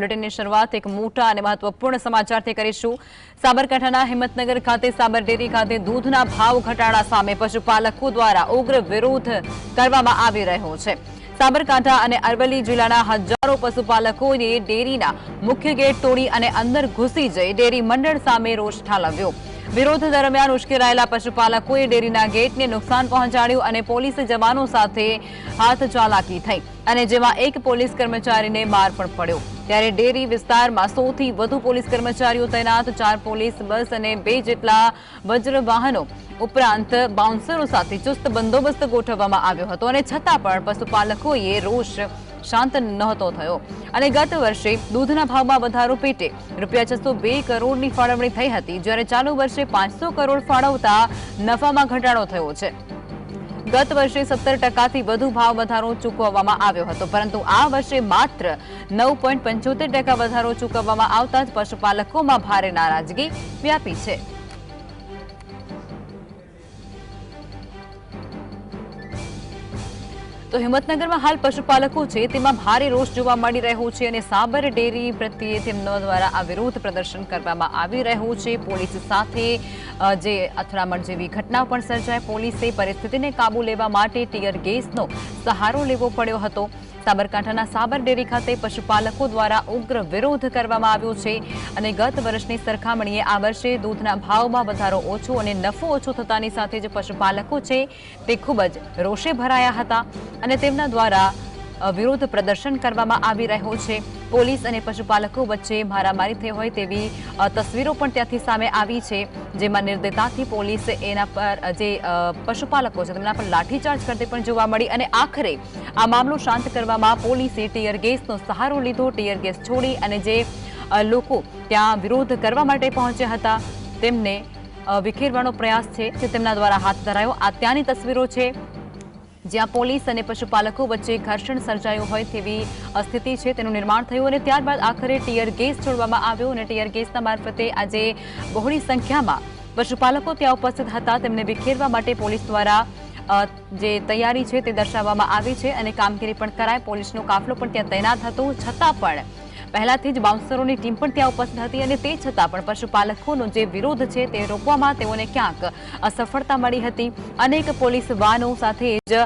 બુલેટિનની શરૂઆત એક મોટા અને મહત્વપૂર્ણ સમાચારથી કરીશું. સાબરકાંઠાના હિંમતનગર ખાતે સાબર ખાતે દૂધના ભાવ ઘટાડા સામે પશુપાલકો દ્વારા ઉગ્ર વિરોધ કરવામાં આવી રહ્યો છે. સાબરકાંઠા અને અરવલ્લી જિલ્લાના હજારો પશુપાલકોએ ડેરીના મુખ્ય ગેટ તોડી અને અંદર ઘૂસી જઈ ડેરી મંડળ સામે રોષ ઠાલવ્યો. વિરોધ દરમિયાન ઉશ્કેરાયેલા પશુપાલકોએ ડેરીના ગેટને નુકસાન પહોંચાડ્યું અને પોલીસ જવાનો સાથે હાથ ચાલાકી થઈ અને જેમાં એક પોલીસ કર્મચારીને માર પણ પડ્યો. ત્યારે ડેરી વિસ્તારમાં સૌથી વધુ પોલીસ કર્મચારીઓ તૈનાત, ચાર પોલીસ, બસ અને બે જેટલા વજ્ર વાહનો ઉપરાંત બાઉન્સરો સાથે ચુસ્ત બંદોબસ્ત ગોઠવવામાં આવ્યો હતો અને છતાં પણ પશુપાલકોએ રોષ શાંત નહોતો થયો. અને ગત વર્ષે દૂધના ભાવમાં વધારો પેટે. રૂપિયા છસો બે કરોડની ફાળવણી થઈ હતી, જ્યારે ચાલુ વર્ષે પાંચસો કરોડ ફાળવતા નફામાં ઘટાડો થયો છે. ગત વર્ષે સત્તર ટકાથી વધુ ભાવ વધારો ચૂકવવામાં આવ્યો હતો, પરંતુ આ વર્ષે માત્ર નવ પોઈન્ટ પંચોતેર ટકા વધારો ચૂકવવામાં આવતા જ પશુપાલકોમાં ભારે નારાજગી વ્યાપી છે. તો હિંમતનગરમાં હાલ પશુપાલકો છે તેમાં ભારે રોષ જોવા મળી રહ્યો છે અને સાબર ડેરી પ્રત્યે તેમનો દ્વારા આ વિરોધ પ્રદર્શન કરવામાં આવી રહ્યું છે. પોલીસ સાથે જે અથડામણ જેવી ઘટના પણ સર્જાય પોલીસે પરિસ્થિતિને કાબુ લેવા માટે ટીયર ગેસનો સહારો લેવો પડ્યો હતો. સાબરકાંઠાના સાબર ડેરી ખાતે પશુપાલકો દ્વારા ઉગ્ર વિરોધ કરવામાં આવ્યો છે અને ગત વર્ષની સરખામણીએ આ વર્ષે દૂધના ભાવમાં વધારો ઓછો અને નફો ઓછો થતાની સાથે જે પશુપાલકો છે તે ખૂબ જ રોષે ભરાયા હતા અને તેમના દ્વારા વિરોધ પ્રદર્શન કરવામાં આવી રહ્યો છે. પોલીસ અને પશુપાલકો વચ્ચે મારામારી થઈ હોય તેવી તસવીરો પણ ત્યાંથી સામે આવી છે, જેમાં નિર્દયતાથી પોલીસ એના પર, જે પશુપાલકો છે તેમના પર લાઠીચાર્જ કરતી પણ જોવા મળી અને આખરે આ મામલો શાંત કરવામાં પોલીસે ટીયર ગેસનો સહારો લીધો. ટીયર ગેસ છોડી અને જે લોકો ત્યાં વિરોધ કરવા માટે પહોંચ્યા હતા, તેમને વિખેરવાનો પ્રયાસ છે જે તેમના દ્વારા હાથ ધરાયો. આ ત્યાંની તસવીરો છે. જ્યાં પોલીસ અને પશુપાલકો વચ્ચે ઘર્ષણ સર્જાયું હોય તેવી સ્થિતિ છે તેનું નિર્માણ થયું અને ત્યારબાદ આખરે ટીયર ગેસ છોડવામાં આવ્યો અને ટીયર ગેસના મારફતે આજે બહોળી સંખ્યામાં પશુપાલકો ત્યાં ઉપસ્થિત હતા. તેમને વિખેરવા માટે પોલીસ દ્વારા જે તૈયારી છે તે દર્શાવવામાં આવી છે અને કામગીરી પણ કરાય. પોલીસનો કાફલો પણ ત્યાં તૈનાત હતો. છતાં પણ પહેલાથી જ બાઉન્સરોની ટીમ પણ ત્યાં ઉપસ્થિત હતી અને તે છતાં પણ પશુપાલકોનો જે વિરોધ છે તે રોકવામાં તેઓને ક્યાંક અસફળતા મળી હતી. અનેક પોલીસ વાનો સાથે જ,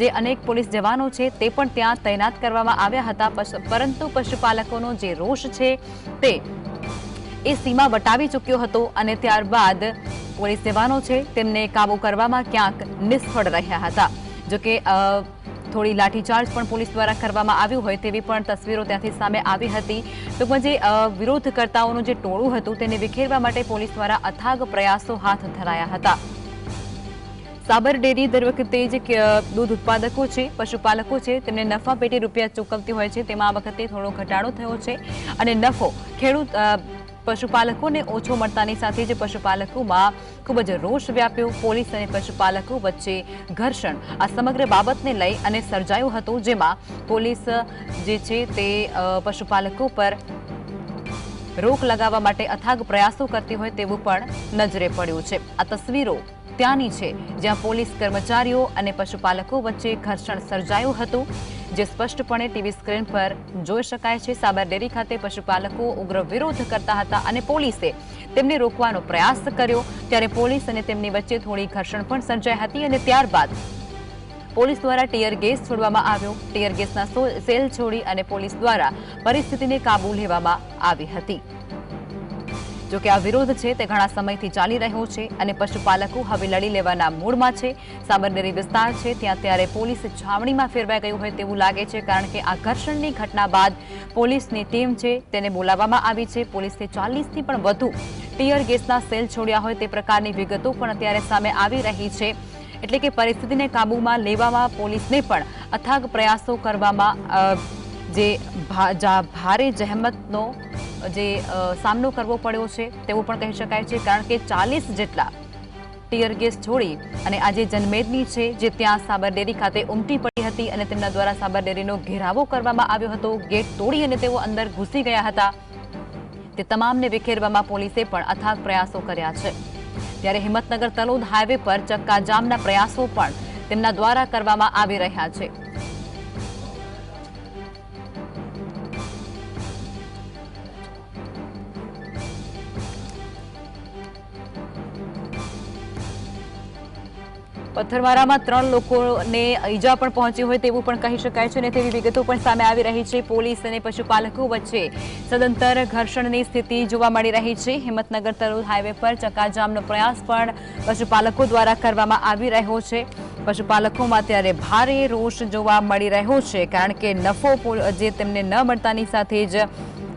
જે અનેક પોલીસ જવાનો છે તે પણ ત્યાં તૈનાત કરવામાં આવ્યા હતા. પરંતુ પશુપાલકોનો જે રોષ છે તે એ સીમા વટાવી ચૂક્યો હતો અને ત્યારબાદ પોલીસ જવાનો છે તેમને કાબુ કરવામાં ક્યાંક નિષ્ફળ રહ્યા હતા. જોકે થોડી લાઠીચાર્જ પણ પોલીસ દ્વારા કરવામાં આવ્યું હોય તેવી પણ તસવીરો ત્યાંથી સામે આવી હતી. ટૂંકમાં જે વિરોધકર્તાઓનું જે ટોળું હતું તેને વિખેરવા માટે પોલીસ દ્વારા અથાગ પ્રયાસો હાથ ધરાયા હતા. સાબર ડેરી દર વખતે જે દૂધ ઉત્પાદકો છે, પશુપાલકો છે, તેમને નફા પેટી રૂપિયા ચૂકવતી હોય છે. તેમાં આ વખતે થોડો ઘટાડો થયો છે અને નફો ખેડૂત પશુપાલકોને ઓછો મળતાની સાથે જ પશુપાલકોમાં ખૂબ જ રોષ વ્યાપ્યો. પોલીસ અને પશુપાલકો વચ્ચે ઘર્ષણ આ સમગ્ર બાબતને લઈ અને સર્જાયું હતું, જેમાં પોલીસ જે છે તે પશુપાલકો પર રોક લગાવવા માટે અથાગ પ્રયાસો કરતી હોય તેવું પણ નજરે પડ્યું છે. આ તસવીરો ત્યાંની છે, જ્યાં પોલીસ કર્મચારીઓ અને પશુપાલકો વચ્ચે ઘર્ષણ સર્જાયું હતું. જે સ્પષ્ટપણે ટીવી સ્ક્રીન પર જોઈ શકાય છે. સાબર ડેરી ખાતે પશુપાલકો ઉગ્ર વિરોધ કરતા હતા અને પોલીસે તેમને રોકવાનો પ્રયાસ કર્યો. ત્યારે પોલીસ અને તેમની વચ્ચે થોડી ઘર્ષણ પણ સર્જાઈ હતી અને ત્યારબાદ પોલીસ દ્વારા ટીયર ગેસ છોડવામાં આવ્યો. ટીયર ગેસના સેલ છોડી અને પોલીસ દ્વારા પરિસ્થિતિને કાબુ લેવામાં આવી હતી. જોકે આ વિરોધ છે તે ઘણા સમયથી ચાલી રહ્યો છે અને પશુપાલકો હવે લડી લેવાના મૂડમાં છે. સાબરનેરી વિસ્તાર છે ત્યાં ત્યારે પોલીસ છાવણીમાં ફેરવાઈ ગયું હોય તેવું લાગે છે કારણ કે આ ઘર્ષણની ઘટના બાદ પોલીસની ટીમ છે તેને બોલાવવામાં આવી છે. પોલીસે ચાલીસથી પણ વધુ ટીયર ગેસના સેલ છોડ્યા હોય તે પ્રકારની વિગતો પણ અત્યારે સામે આવી રહી છે. એટલે કે પરિસ્થિતિને કાબૂમાં લેવામાં પોલીસને પણ અથાગ પ્રયાસો કરવામાં જે, ભારે જહેમતનો જે સામનો કરવો પડ્યો છે, તેવું પણ કહી શકાય છે, કારણ કે ચાલીસ જેટલા ટીયર ગેસ છોડી અને આજે જનમેદની છે, જે ત્યાં સાબર ડેરી ખાતે ઉમટી પડી હતી અને તેમના દ્વારા સાબરડેરીનો ઘેરાવો કરવામાં આવ્યો હતો, ગેટ તોડી અને તેઓ અંદર ઘૂસી ગયા હતા. તે તમામને વિખેરવામાં પોલીસે પણ અથાગ પ્રયાસો કર્યા છે. ત્યારે હિંમતનગર તલોદ હાઈવે પર ચક્કાજામના પ્રયાસો પણ તેમના દ્વારા કરવામાં આવી રહ્યા છે. પથ્થરમારામાં ત્રણ લોકોને ઈજા પણ પહોંચી હોય તેવું પણ કહી શકાય છે અને તેવી વિગતો પણ સામે આવી રહી છે. પોલીસ અને પશુપાલકો વચ્ચે સદંતર ઘર્ષણની સ્થિતિ જોવા મળી રહી છે. હિંમતનગર તલોદ હાઈવે પર ચક્કાજામનો પ્રયાસ પણ પશુપાલકો દ્વારા કરવામાં આવી રહ્યો છે. પશુપાલકોમાં અત્યારે ભારે રોષ જોવા મળી રહ્યો છે, કારણ કે નફો જે તેમને ન મળતાની સાથે જ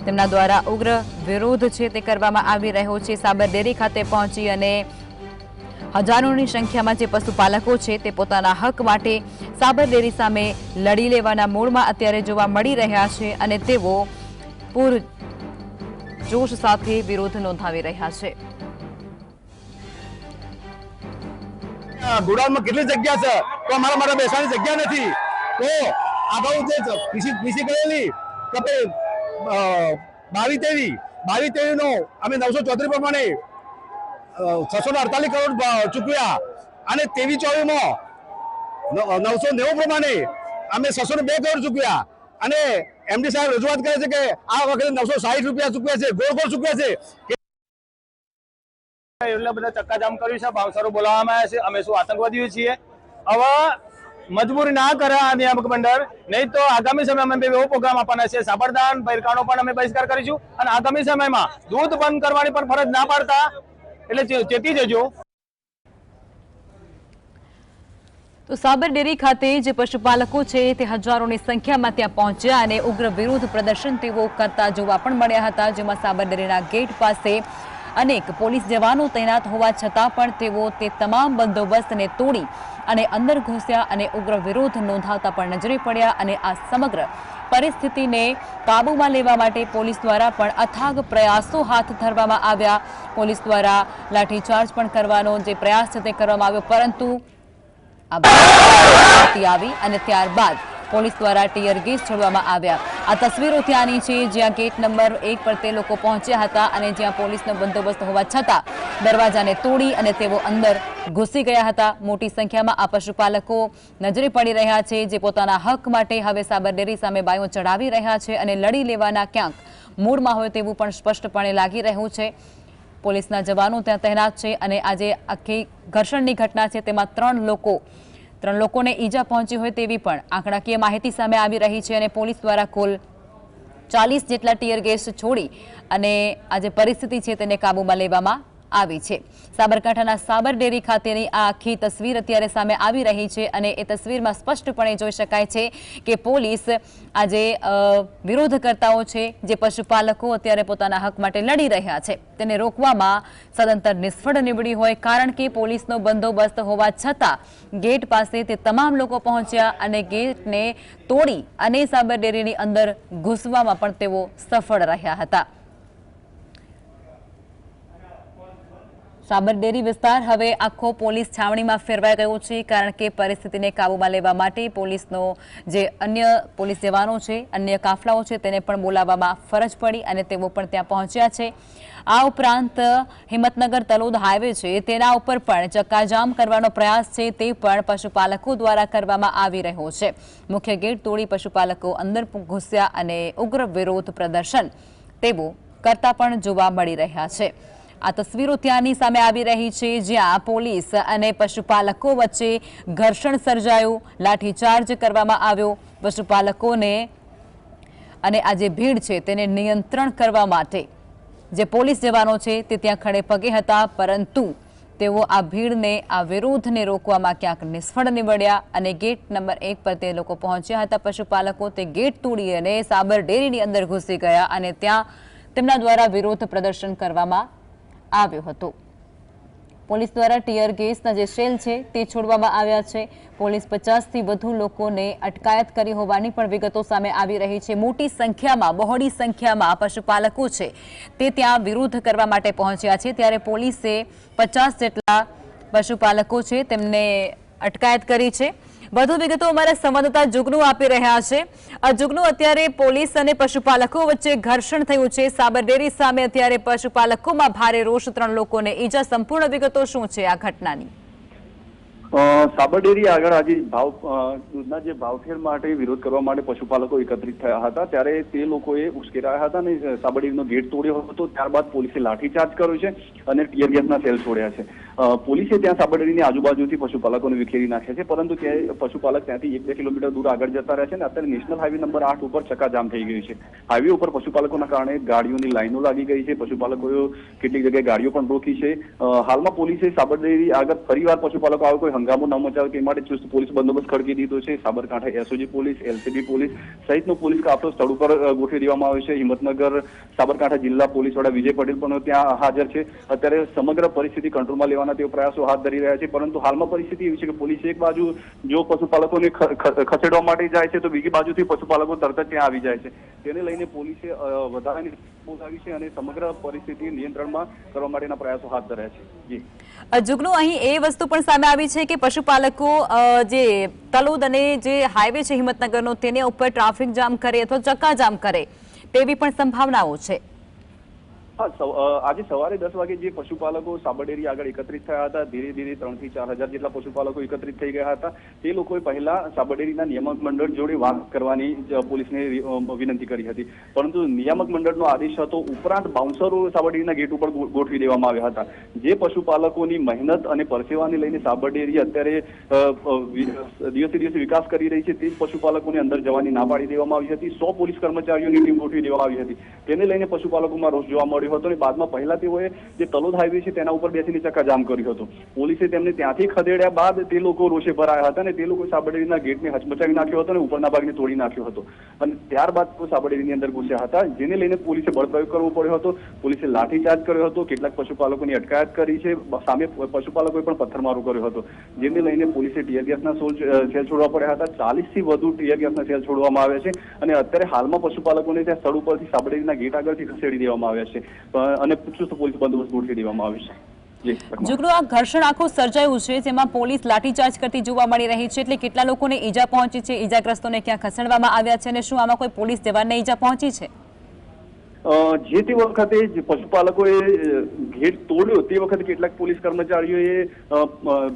તેમના દ્વારા ઉગ્ર વિરોધ છે તે કરવામાં આવી રહ્યો છે. સાબરડેરી ખાતે પહોંચી અને હજારોની સંખ્યામાં જે પશુપાલકો છે તે પોતાના હક માટે સાબર ડેરી સામે લડી લેવાના મૂડમાં અત્યારે જોવા મળી રહ્યા છે અને તેઓ પૂર જોશ સાથે વિરોધ નોંધાવી રહ્યા છે. ગોડાઉનમાં કેટલી જગ્યા છે? તો અમારા માટે બેસવાની જગ્યા નથી. તો અગાઉ જે પીસી પીસી કરેલી કે ભાઈ બાવીસ તેવી બાવીસ તેવીનો અમે નવસો ચોત્રીસ પ્રમાણે છસો ને અડતાલીસ કરોડ ચૂક્યા અને તેવી ચોવીમાં નવસો નેવું પ્રમાણે અમે છસો ને બે કરોડ ચૂકવ્યા. અને એમડી સાહેબ રજૂઆત કરે છે કે આ વખતે નવસો સાહીઠ રૂપિયા ચૂકવ્યા છે, ગોળ ગોળ ચૂકવ્યા છે. એટલે બધા ચક્કાજામ કર્યું છે, ભાવસારો બોલાવવામાં આવ્યા છે. અમે શું આતંકવાદીઓ છીએ? હવે મજબૂરી ના કરે આ નિયામક મંડળ. નહીં તો આગામી સમયમાં અમે એવો પ્રોગ્રામ આપવાના છે સાબરદાન બૈરકાનો પણ અમે બહિષ્કાર કરીશું. અને આગામી સમયમાં દૂધ બંધ કરવાની પણ ફરજ ના પાડતા એટલે ચેતી જજો. તો સાબર ખાતે જે પશુપાલકો છે તે હજારોની સંખ્યામાં ત્યાં પહોંચ્યા અને ઉગ્ર વિરોધ પ્રદર્શન તેઓ કરતા જોવા પણ મળ્યા હતા, જેમાં સાબર ડેરીના ગેટ પાસે અનેક પોલીસ જવાનો તૈનાત હોવા છતાં પણ તેઓ તે તમામ બંદોબસ્તને તોડી અને અંદર ઘૂસ્યા અને ઉગ્ર વિરોધ નોંધાવતા પણ નજરે પડ્યા અને આ સમગ્ર પરિસ્થિતિને કાબૂમાં લેવા માટે પોલીસ દ્વારા પણ અથાગ પ્રયાસો હાથ ધરવામાં આવ્યા. પોલીસ દ્વારા લાઠીચાર્જ પણ કરવાનો જે પ્રયાસ છે તે કરવામાં આવ્યો, પરંતુ આવી અને ત્યારબાદ પોલીસ દ્વારા ટીયર ગેસ છોડવામાં આવ્યા. આ તસવીરો ત્યાંની છે, જ્યાં ગેટ નંબર એક પર તે લોકો પહોંચ્યા હતા અને જ્યાં પોલીસનો બંદોબસ્ત હોવા છતાં દરવાજાને તોડી અને તેઓ અંદર ઘૂસી ગયા હતા. મોટી સંખ્યામાં આ પશુપાલકો નજરે પડી રહ્યા છે, જે પોતાના હક માટે હવે સાબરડેરી સામે બાયો ચડાવી રહ્યા છે અને લડી લેવાના ક્યાંક મૂળમાં હોય તેવું પણ સ્પષ્ટપણે લાગી રહ્યું છે. પોલીસના જવાનો ત્યાં તહેનાત છે અને આજે આખી ઘર્ષણની ઘટના છે, તેમાં ત્રણ લોકો ત્રણ લોકોને ઈજા પહોંચી હોય તેવી પણ આંકડાકીય માહિતી સામે આવી રહી છે અને પોલીસ દ્વારા કુલ ચાલીસ જેટલા ટીયર ગેસ છોડી અને આ જે પરિસ્થિતિ છે તેને કાબૂમાં લેવામાં આવી છે. સાબરકાંઠાના સાબર ડેરી ખાતેની આ આખી તસવીર અત્યારે સામે આવી રહી છે અને એ તસવીરમાં સ્પષ્ટપણે જોઈ શકાય છે કે પોલીસ આજે વિરોધકર્તાઓ છે, જે પશુપાલકો અત્યારે પોતાના હક માટે લડી રહ્યા છે. તેને રોકવામાં સદંતર નિષ્ફળ નીવડી હોય કારણ કે પોલીસનો બંદોબસ્ત હોવા છતાં ગેટ પાસે તે તમામ લોકો પહોંચ્યા અને ગેટને તોડી અને સાબર ડેરીની અંદર ઘૂસવામાં પણ તેઓ સફળ રહ્યા હતા. સાબર ડેરી વિસ્તાર હવે આખો પોલીસ છાવણીમાં ફેરવાઈ ગયો છે, કારણ કે પરિસ્થિતિને કાબૂમાં લેવા માટે પોલીસનો જે અન્ય પોલીસ જવાનો છે, અન્ય કાફલાઓ છે, તેને પણ બોલાવવામાં ફરજ પડી અને તેઓ પણ ત્યાં પહોંચ્યા છે. આ ઉપરાંત હિંમતનગર તલોદ હાઈવે છે, તેના ઉપર પણ ચક્કાજામ કરવાનો પ્રયાસ છે, તે પણ પશુપાલકો દ્વારા કરવામાં આવી રહ્યો છે. મુખ્ય ગેટ તોડી પશુપાલકો અંદર ઘૂસ્યા અને ઉગ્ર વિરોધ પ્રદર્શન તેઓ કરતા પણ જોવા મળી રહ્યા છે. આ તસવીરો ત્યાંની સામે આવી રહી છે, જ્યાં પોલીસ અને પશુપાલકો વચ્ચે ઘર્ષણ સર્જાયું, લાઠીચાર્જ કરવામાં આવ્યો. પશુપાલકોને અને આ જે ભીડ છે તેને નિયંત્રણ કરવા માટે જે પોલીસ જવાનો છે તે ત્યાં ખડે પગે હતા, પરંતુ તેઓ આ ભીડને, આ વિરોધને રોકવામાં ક્યાંક નિષ્ફળ નીવડ્યા અને ગેટ નંબર એક પર તે લોકો પહોંચ્યા હતા. પશુપાલકો તે ગેટ તોડી અને સાબર ડેરીની અંદર ઘૂસી ગયા અને ત્યાં તેમના દ્વારા વિરોધ પ્રદર્શન કરવામાં આવ્યો હતો. પોલીસ દ્વારા ટીયર ગેસના જે શેલ છે તે છોડવામાં આવ્યા છે. પોલીસ પચાસથી વધુ લોકોને અટકાયત કરી હોવાની પણ વિગતો સામે આવી રહી છે. મોટી સંખ્યામાં, બહોળી સંખ્યામાં પશુપાલકો છે તે ત્યાં વિરોધ કરવા માટે પહોંચ્યા છે. ત્યારે પોલીસે પચાસ જેટલા પશુપાલકો છે તેમને અટકાયત કરી છે. વધુ વિગતો અમારા સંવાદદાતા જુગનુ આપી રહ્યા છે. આ જુગનુ અત્યારે પોલીસ અને પશુપાલકો વચ્ચે ઘર્ષણ થયું છે. સાબરડેરી સામે અત્યારે પશુપાલકોમાં ભારે રોષ, ત્રણ લોકોને ઈજા, સંપૂર્ણ વિગતો શું છે આ ઘટનાની? સાબરડેરી આગળ આજે ભાવ દૂધના જે ભાવફેર માટે વિરોધ કરવા માટે પશુપાલકો એકત્રિત થયા હતા, ત્યારે તે લોકોએ ઉશ્કેરાયા હતા અને સાબરડેરીનો ગેટ તોડ્યો હતો. ત્યારબાદ પોલીસે લાઠીચાર્જ કર્યો છે અને ટીયર ગેસના સેલ છોડ્યા છે. પોલીસે ત્યાં સાબરડેરીની આજુબાજુથી પશુપાલકોને વિખેરી નાખ્યા છે, પરંતુ ત્યાં પશુપાલક ત્યાંથી એક બે કિલોમીટર દૂર આગળ જતા રહ્યા છે અને અત્યારે નેશનલ હાઈવે નંબર આઠ ઉપર ચકાજામ થઈ ગયું છે. હાઈવે ઉપર પશુપાલકોના કારણે ગાડીઓની લાઈનો લાગી ગઈ છે, પશુપાલકોએ કેટલીક જગ્યાએ ગાડીઓ પણ રોકી છે. હાલમાં પોલીસે સાબરડેરી આગળ ફરીવાર પશુપાલકો આવે કોઈ હંગામો ન મચાવે તે માટે ચુસ્ત પોલીસ બંદોબસ્ત ખડકી દીધો છે. Sabarkantha SOG police, LCB police સહિતનો પોલીસ કાફલો સ્થળ ઉપર ગોઠવી દેવામાં આવ્યો છે. હિંમતનગર, સાબરકાંઠા જિલ્લા પોલીસ વડા વિજય પટેલ પણ ત્યાં હાજર છે. અત્યારે સમગ્ર પરિસ્થિતિ કંટ્રોલમાં લેવાના તેઓ પ્રયાસો હાથ ધરી રહ્યા છે. પરંતુ હાલમાં પરિસ્થિતિ એવી છે કે પોલીસ એક બાજુ જો પશુપાલકોને ખસેડવા માટે જાય છે તો બીજી બાજુથી પશુપાલકો તરત જ ત્યાં આવી જાય છે. તેને લઈને પોલીસે વધારાની બોલાવી છે અને સમગ્ર પરિસ્થિતિ નિયંત્રણમાં કરવા માટેના પ્રયાસો હાથ ધર્યા છે. જી. જુગનું અહીં એ વસ્તુ પણ સામે આવી છે કે પશુપાલકો જે તલોદ અને જે હાઈવે છે હિંમતનગરનો, તેની ઉપર ટ્રાફિક જામ કરે અથવા ચક્કાજામ કરે તેવી પણ સંભાવનાઓ છે. હા આજે સવારે દસ વાગે જે પશુપાલકો સાબરડેરી આગળ એકત્રિત થયા હતા, ધીરે ધીરે ત્રણથી ચાર હજાર જેટલા પશુપાલકો એકત્રિત થઈ ગયા હતા, તે લોકોએ પહેલા સાબરડેરીના નિયામક મંડળ જોડે વાત કરવાની પોલીસને વિનંતી કરી હતી. પરંતુ નિયામક મંડળનો આદેશ હતો, ઉપરાંત બાઉન્સરો સાબરડેરીના ગેટ ઉપર ગોઠવી દેવામાં આવ્યા હતા. જે પશુપાલકોની મહેનત અને પરસેવાને લઈને સાબરડેરી અત્યારે દિવસે દિવસે વિકાસ કરી રહી છે, તે પશુપાલકોને અંદર જવાની ના પાડી દેવામાં આવી હતી. સો પોલીસ કર્મચારીઓની ટીમ ગોઠવી દેવામાં આવી હતી. તેને લઈને પશુપાલકોમાં રોષ જોવા મળ્યો. હતો અને બાદમાં પહેલા તેઓએ જે તલોદ હાઈવે છે તેના ઉપર બેસીને ચક્કાજામ કર્યું હતું. પોલીસે તેમને ત્યાંથી ખદેડ્યા બાદ તે લોકો રોષે ભરાયા હતા અને તે લોકો સાબરડેરીના ગેટને હચમચાવી નાખ્યો હતો અને ઉપરના ભાગને તોડી નાખ્યો હતો. અને ત્યારબાદ તેઓ સાબરડેરીની અંદર ઘૂસ્યા હતા. જેને લઈને પોલીસે બળપ્રયોગ કરવો પડ્યો હતો. પોલીસે લાઠીચાર્જ કર્યો હતો. કેટલાક પશુપાલકોની અટકાયત કરી છે. સામે પશુપાલકોએ પણ પથ્થરમારો કર્યો હતો. જેને લઈને પોલીસે ટીયર ગેસના સેલ છોડવા પડ્યા હતા. ચાલીસથી વધુ ટીયર ગેસના સેલ છોડવામાં આવ્યા છે. અને અત્યારે હાલમાં પશુપાલકોને ત્યાં સ્થળ ઉપરથી સાબરડેરીના ગેટ આગળથી ખસેડી દેવામાં આવ્યા છે. અને ચુસ્ત પોલીસ બંદોબસ્ત ગોઠવી દેવામાં આવ્યો છે. જી જુગનું આ ઘર્ષણ આખું સર્જાયું છે, જેમાં પોલીસ લાઠીચાર્જ કરતી જોવા મળી રહી છે, એટલે કેટલા લોકોને ઈજા પહોંચી છે, ઈજાગ્રસ્તોને ક્યાં ખસેડવામાં આવ્યા છે અને શું આમાં કોઈ પોલીસ જવાનને ઈજા પહોંચી છે? જે તે વખતે જે પશુપાલકોએ ગેટ તોડ્યો, તે વખતે કેટલાક પોલીસ કર્મચારીઓએ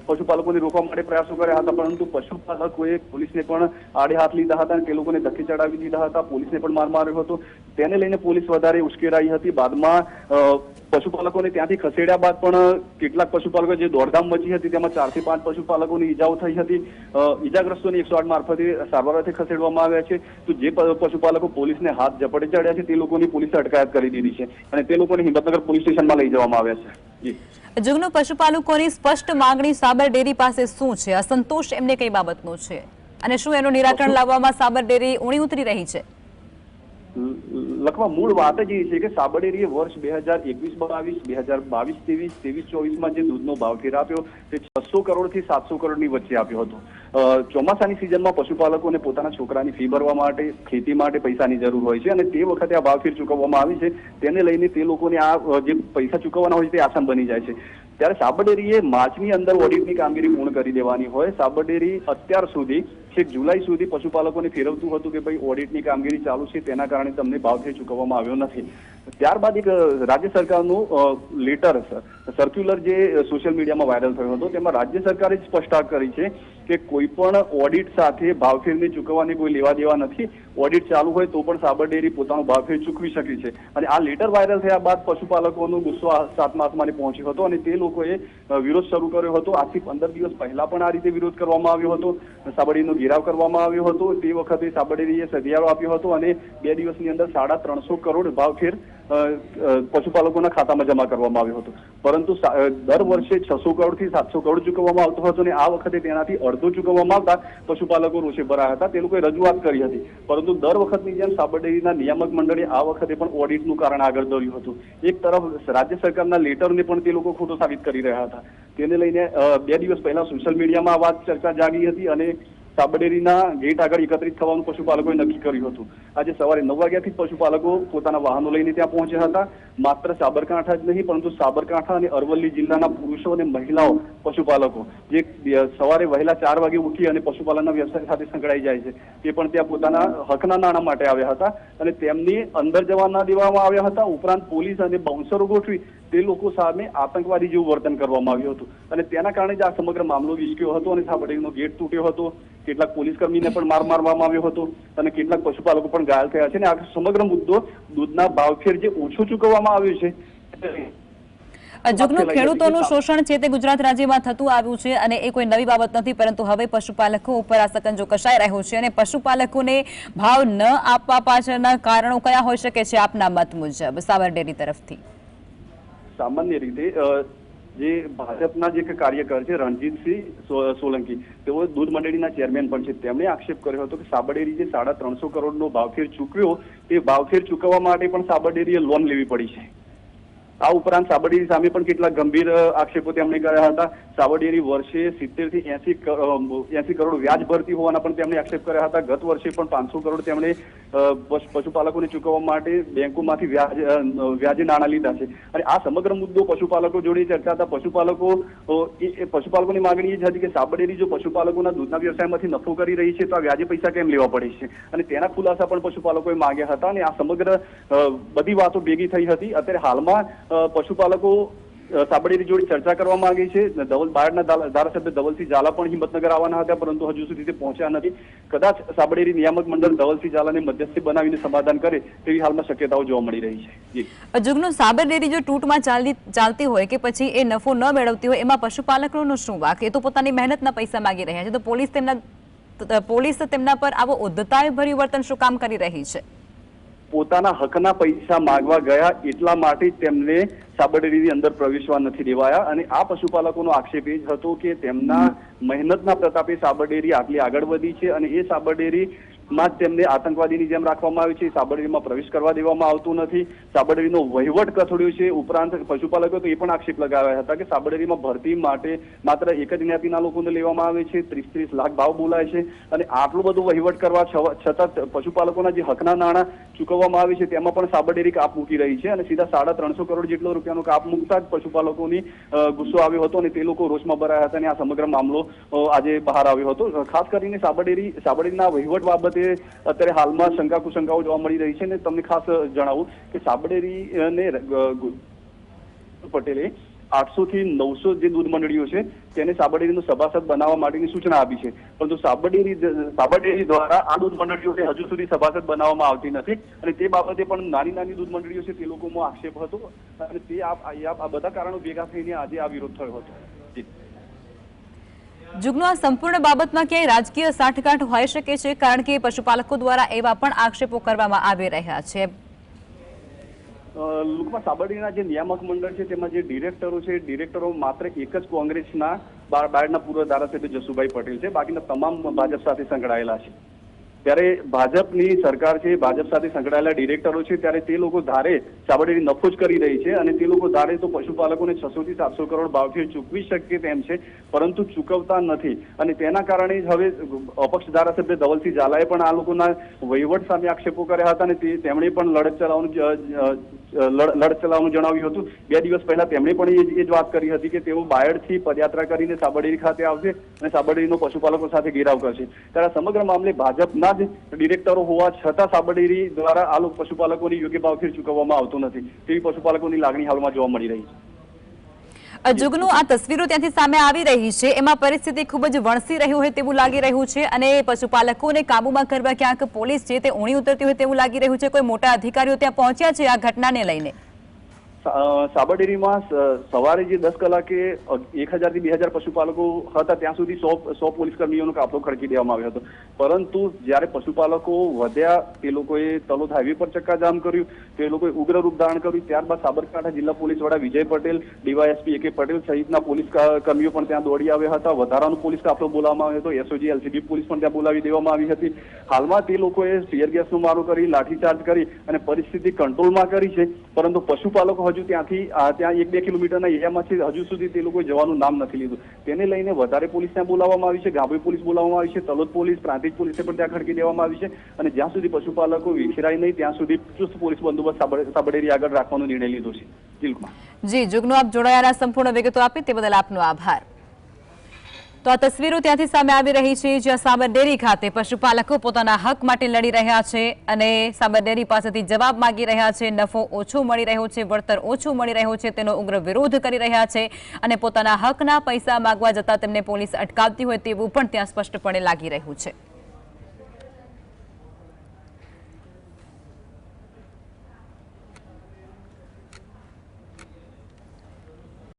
પશુપાલકોને રોકવા માટે પ્રયાસો કર્યા હતા, પરંતુ પશુપાલકોએ પોલીસને પણ આડે હાથ લીધા હતા અને તે લોકોને ધક્કે ચડાવી દીધા હતા. પોલીસને પણ માર માર્યો હતો. તેને લઈને પોલીસ વધારે ઉશ્કેરાઈ હતી. બાદમાં પશુપાલકોને ત્યાંથી ખસેડ્યા બાદ પણ કેટલાક પશુપાલકો જે દોડધામ મચી હતી તેમાં ચારથી પાંચ પશુપાલકોની ઈજાઓ થઈ હતી. ઈજાગ્રસ્તોની એકસો આઠ મારફતે સારવાર ખસેડવામાં આવ્યા છે. તો જે પશુપાલકો પોલીસને હાથ ઝપટે ચડ્યા છે તે લોકોની પોલીસે અટકાયત કરી દીધી છે અને તે લોકોને હિંમતનગર પોલીસ સ્ટેશનમાં લઈ જવામાં આવ્યા છે. જી. પશુપાલકોની સ્પષ્ટ માંગણી સાબર ડેરી પાસે શું છે? અસંતોષ એમને કઈ બાબતનો છે? અને શું એનું નિરાકરણ લાવવામાં સાબર ડેરી ઊણી ઉતરી રહી છે? લખવા મૂળ વાત જ એ છે કે સાબરડેરીએ વર્ષ બે હજાર એકવીસ બાવીસ, બે હજાર બાવીસ, ત્રેવીસ ત્રેવીસ, ચોવીસમાં જે દૂધનો ભાવ ફેર આપ્યો તે છસો કરોડથી સાતસો કરોડની વચ્ચે આપ્યો હતો. ચોમાસાની સિઝનમાં પશુપાલકોને પોતાના છોકરાની ફી ભરવા માટે, ખેતી માટે પૈસાની જરૂર હોય છે અને તે વખતે આ ભાવફેર ચૂકવવામાં આવી છે. તેને લઈને તે લોકોને આ જે પૈસા ચૂકવવાના હોય છે તે આસાન બની જાય છે. ત્યારે સાબરડેરીએ માર્ચની અંદર ઓડિટની કામગીરી પૂર્ણ કરી દેવાની હોય. સાબરડેરી અત્યાર સુધી, છેક જુલાઈ સુધી પશુપાલકોને ફેરવતું હતું કે ભાઈ ઓડિટની કામગીરી ચાલુ છે, તેના કારણે તમને ભાવફેર ચૂકવવામાં આવ્યો નથી. ત્યારબાદ એક રાજ્ય સરકારનું લેટર સર્ક્યુલર જે સોશિયલ મીડિયામાં વાયરલ થયો હતો, તેમાં રાજ્ય સરકારે સ્પષ્ટતા કરી છે કે કોઈ પણ ઓડિટ સાથે ભાવફેરને ચૂકવવાની કોઈ લેવા દેવા નથી. ઓડિટ ચાલુ હોય તો પણ સાબરડેરી પોતાનો ભાવફેર ચૂકવી શકે છે. અને આ લેટર વાયરલ થયા બાદ પશુપાલકોનો ગુસ્સો સાતમા આસમાને પહોંચ્યો હતો અને તે લોકોએ વિરોધ શરૂ કર્યો હતો. આજથી પંદર દિવસ પહેલા પણ આ રીતે વિરોધ કરવામાં આવ્યો હતો. સાબડીનો ઘેરાવ કરવામાં આવ્યો હતો. તે વખતે સાબરડેરીએ સધિયારો આપ્યો હતો અને બે દિવસની અંદર સાડા ત્રણસો કરોડ ભાવફેર અ, અ, પશુપાલકોના ખાતામાં જમા કરવામાં આવ્યો હતો. પરંતુ દર વર્ષે છસો કરોડથી સાતસો કરોડ ચૂકવવામાં આવતો હતો અને આ વખતે તેનાથી અડધો ચૂકવવામાં આવતા પશુપાલકો રોષે ભરાયા હતા. તે લોકોએ રજૂઆત કરી હતી. પરંતુ દર વખતની જેમ સાબરડેરીના નિયામક મંડળે આ વખતે પણ ઓડિટનું કારણ આગળ ધર્યું હતું. એક તરફ રાજ્ય સરકારના લેટરને પણ તે લોકો ખોટો સાબિત કરી રહ્યા હતા. તેને લઈને બે દિવસ પહેલા સોશિયલ મીડિયામાં આ વાત ચર્ચા જાગી હતી અને સાબરડેરીના ગેટ આગળ એકત્રિત થવાનું પશુપાલકોએ નક્કી કર્યું હતું. આજે સવારે નવ વાગ્યાથી પશુપાલકો પોતાના વાહનો લઈને ત્યાં પહોંચ્યા હતા. માત્ર સાબરકાંઠા જ નહીં, પરંતુ સાબરકાંઠા અને અરવલ્લી જિલ્લાના પુરુષો અને મહિલાઓ પશુપાલકો. જે સવારે વહેલા ચાર વાગે ઉઠી અને પશુપાલનના વ્યવસાય સાથે સંકળાઈ જાય છે. તે પણ ત્યાં પોતાના હકના નાણાં માટે આવ્યા હતા અને તેમની અંદર જવા ના દેવામાં આવ્યા હતા. ઉપરાંત પોલીસ અને બાઉન્સરો ગોઠવી તે લોકો સામે આતંકવાદી જેવું વર્તન કરવામાં આવ્યું હતું. અને તેના કારણે જ આ સમગ્ર મામલો વિસક્યો હતો અને સાબરડેરીનો ગેટ તૂટ્યો હતો. કેટલાક પોલીસ કર્મીને પણ માર મારવામાં આવ્યો હતો અને કેટલાક પશુપાલકો પણ ઘાયલ થયા છે. અને આ સમગ્ર મુદ્દો દૂધના ભાવફેર જે ઓછો ચૂકવવામાં આવ્યો છે. જુગનું ખેડૂતોનું શોષણ છે તે ગુજરાત રાજ્યમાં થતું આવ્યું છે અને એ કોઈ નવી બાબત નથી પરંતુ હવે પશુપાલકો ઉપર આ સકંજો કસાઈ રહ્યો છે અને પશુપાલકોને ભાવ ન આપવા પાછળના કારણો કયા હોઈ શકે છે આપના મત મુજબ? સાબર ડેરી તરફથી. સામાન્ય રીતે જે ભાજપના જે કાર્યકર છે, રણજીતસિંહ સોલંકી, તેઓ દૂધ મંડળીના ચેરમેન પણ છે. તેમણે આક્ષેપ કર્યો હતો કે સાબરડેરી જે સાડા ત્રણસો કરોડનો ભાવફેર ચૂકવ્યો તે ભાવફેર ચૂકવવા માટે પણ સાબરડેરીએ લોન લેવી પડી છે. આ ઉપરાંત સાબરડેરી સામે પણ કેટલાક ગંભીર આક્ષેપો તેમણે કર્યા હતા. સાબરડેરી વર્ષે સિત્તેરથી એસી એસી કરોડ વ્યાજ ભરતી હોવાના પણ તેમણે આક્ષેપ કર્યા હતા. ગત વર્ષે પણ પાંચસો કરોડ તેમણે પશુપાલકોને ચૂકવવા માટે બેંકોમાંથી વ્યાજ વ્યાજે નાણાં લીધા છે. અને આ સમગ્ર મુદ્દો પશુપાલકો જોડે ચર્ચા હતા પશુપાલકો એ પશુપાલકોની માંગણી એ જ હતી કે સાબરડેરી જો પશુપાલકોના દૂધના વ્યવસાયમાંથી નફો કરી રહી છે તો આ વ્યાજે પૈસા કેમ લેવા પડે છે? અને તેના ખુલાસા પણ પશુપાલકોએ માંગ્યા હતા અને આ સમગ્ર બધી વાતો ભેગી થઈ હતી. અત્યારે હાલમાં પશુપાલકો સાબરડેરી જોડે ચર્ચા કરવા આવી છે. ધવલ બાયડના ધારા- ધારાસભ્ય ધવલસિંહ ઝાલા પણ હિંમતનગર આવવાના હતા, પરંતુ હજુ સુધી તે પહોંચ્યા નથી. કદાચ સાબરડેરી નિયામક મંડળ ધવલસિંહ ઝાલાને મધ્યસ્થી બનાવીને સમાધાન કરે, તેવી હાલમાં શક્યતાઓ જોવા મળી રહી છે. જુગનો સાબરડેરી જો તૂટમાં ચાલતી ચાલતી હોય કે પછી એ નફો ન મેળવતી હોય, એમાં પશુપાલકોનો શું વાક? એ તો પોતાની મહેનતના પૈસા માંગી રહ્યા છે. તો પોલીસ તેમના પોલીસ તેમના પર આવો ઉદ્ધતાય ભર્યું વર્તન શું કામ કરી રહી છે? પોતાના હકના પૈસા માંગવા ગયા એટલા માટે જ તેમને સાબરડેરીની અંદર પ્રવેશવા નથી દેવાયા. અને આ પશુપાલકોનો આક્ષેપ એ જ હતો કે તેમના મહેનતના પ્રતાપે સાબરડેરી આટલી આગળ વધી છે અને એ સાબરડેરી માં તેમને આતંકવાદીની જેમ રાખવામાં આવી છે. સાબરડીમાં પ્રવેશ કરવા દેવામાં આવતું નથી. સાબરડીનો વહીવટ કથળ્યો છે. ઉપરાંત પશુપાલકો તો એ પણ આક્ષેપ લગાવ્યા હતા કે સાબરડીમાં ભરતી માટે માત્ર એક જ જ્ઞાતિના લોકોને લેવામાં આવે છે. ત્રીસ ત્રીસ લાખ ભાવ બોલાય છે. અને આટલું બધું વહીવટ કરવા છતાં પશુપાલકોના જે હકના નાણાં ચૂકવવામાં આવે છે, તેમાં પણ સાબરડેરી કાપ મૂકી રહી છે અને સીધા સાડા ત્રણસો કરોડ જેટલો રૂપિયાનો કાપ મૂકતા જ પશુપાલકોની ગુસ્સો આવ્યો હતો અને તે લોકો રોષમાં ભરાયા હતા અને આ સમગ્ર મામલો આજે બહાર આવ્યો હતો. ખાસ કરીને સાબરડેરી સાબરડેરીના વહીવટ બાબતે અત્યારે હાલમાં શંકા કુશંકાઓ જોવા મળી રહી છે અને તમને ખાસ જણાવું કે સાબરડેરી ને પટેલે આઠસો થી નવસો જે દૂધ મંડળીઓ છે તેને સાબરડેરીનો સભાસદ બનાવવા માટેની સૂચના આપી છે. પરંતુ સાબરડેરી સાબરડેરી દ્વારા આ દૂધ મંડળીઓને હજુ સુધી સભાસદ બનાવવામાં આવતી નથી અને તે બાબતે પણ નાની નાની દૂધ મંડળીઓ છે તે લોકોમાં આક્ષેપ હતો અને તે આ બધા કારણો ભેગા થઈને આજે આ વિરોધ થયો હતો. જુગનો આ સંપૂર્ણ બાબતમાં ક્યાંય રાજકીય સાંઠગાંઠ હોઈ શકે છે, કારણ કે પશુપાલકો દ્વારા એવા પણ આક્ષેપો કરવામાં આવી રહ્યા છે. લોકમાં સાબરડીના જે નિયામક મંડળ છે, તેમાં જે ડિરેક્ટરો છે, ડિરેક્ટરો માત્ર એક જ કોંગ્રેસના બા- બાયડના પૂર્વ ધારાસભ્ય જસુભાઈ પટેલ છે. બાકીના તમામ ભાજપ સાથે સંકળાયેલા છે. ત્યારે ભાજપની સરકાર છે, ભાજપ સાથે સંકળાયેલા ડિરેક્ટરો છે, ત્યારે તે લોકો ધારે સાબરડેરી નફો જ કરી રહી છે અને તે લોકો ધારે તો પશુપાલકોને છસો થી સાતસો કરોડ ભાવથી ચૂકવી શકે તેમ છે, પરંતુ ચૂકવતા નથી. અને તેના કારણે હવે અપક્ષ ધારાસભ્ય ધવલસિંહ ઝાલાએ પણ આ લોકોના વહીવટ સામે આક્ષેપો કર્યા હતા અને તેમણે પણ લડત ચલાવવાનું લડ- ચલાવવાનું જણાવ્યું હતું. બે દિવસ પહેલા તેમણે પણ એ જ- વાત કરી હતી કે તેઓ બાયડથી પદયાત્રા કરીને સાબરડેરી ખાતે આવશે અને સાબરડેરીનો પશુપાલકો સાથે ઘેરાવ કરશે. ત્યારે સમગ્ર મામલે ભાજપના જ ડિરેક્ટરો હોવા છતાં સાબરડેરી દ્વારા આ પશુપાલકોની યોગ્ય ભાવથી ચૂકવવામાં આવતું નથી. તેવી પશુપાલકોની લાગણી હાલમાં જોવા મળી રહી છે. જુગનું આ તસવીરો ત્યાંથી સામે આવી રહી છે. એમાં પરિસ્થિતિ ખૂબ જ વણસી રહ્યું હોય તેવું લાગી રહ્યું છે અને પશુપાલકોને કાબુમાં કરવા ક્યાંક પોલીસ છે તે ઊણી ઉતરતી હોય તેવું લાગી રહ્યું છે. કોઈ મોટા અધિકારીઓ ત્યાં પહોંચ્યા છે આ ઘટનાને લઈને? સાબરડેરીમાં સવારે જે દસ કલાકે એક હજારથી બે હજાર પશુપાલકો હતા, ત્યાં સુધી સો સો પોલીસ કર્મીઓનો કાફલો ખડકી દેવામાં આવ્યો હતો. પરંતુ જ્યારે પશુપાલકો વધ્યા, તે લોકોએ તલોદ હાઈવે પર ચક્કાજામ કર્યું, તે લોકોએ ઉગ્ર રૂપ ધારણ કર્યું. ત્યારબાદ સાબરકાંઠા જિલ્લા પોલીસ વડા વિજય પટેલ, ડીવાયએસપી એ કે પટેલ સહિતના પોલીસ કર્મીઓ પણ ત્યાં દોડી આવ્યા હતા. વધારાનો પોલીસ કાફલો બોલાવવામાં આવ્યો હતો. એસઓજી, એલસીબી પોલીસ પણ ત્યાં બોલાવી દેવામાં આવી હતી. હાલમાં તે લોકોએ ટીયર ગેસનો મારો કરી, લાઠીચાર્જ કરી અને પરિસ્થિતિ કંટ્રોલમાં કરી છે. પરંતુ પશુપાલકો હજુ ત્યાંથી ત્યાં એક બે કિલોમીટરના એરિયામાંથી હજુ સુધી તે લોકોએ જવાનું નામ નથી લીધું. તેને લઈને વધારે પોલીસ ત્યાં બોલાવવામાં આવી છે ગાભી પોલીસ બોલાવવામાં આવી છે, તલોદ પોલીસ, પ્રાંતિજ પોલીસને પણ ત્યાં ખડકી દેવામાં આવી છે અને જ્યાં સુધી પશુપાલકો વિખેરાય નહીં, ત્યાં સુધી ચુસ્ત પોલીસ બંદોબસ્ત સાબડેરી આગળ રાખવાનો નિર્ણય લીધો છે. જીલકુમાર જી, જુગનો આપ જોડાયાના સંપૂર્ણ વિગતો આપી, તે બદલ આપનો આભાર. તો આ તસવીરો ત્યાંથી સામે આવી રહી છે, જ્યાં સાબર ડેરી ખાતે પશુપાલકો પોતાના હક માટે લડી રહ્યા છે અને સાબરડેરી પાસેથી જવાબ માગી રહ્યા છે, નફો ઓછો મળી રહ્યો છે, વળતર ઓછું મળી રહ્યો છે, તેનો ઉગ્ર વિરોધ કરી રહ્યા છે અને પોતાના હકના પૈસા માંગવા જતા તેમને પોલીસ અટકાવતી હોય તેવું પણ ત્યાં સ્પષ્ટપણે લાગી રહ્યું છે.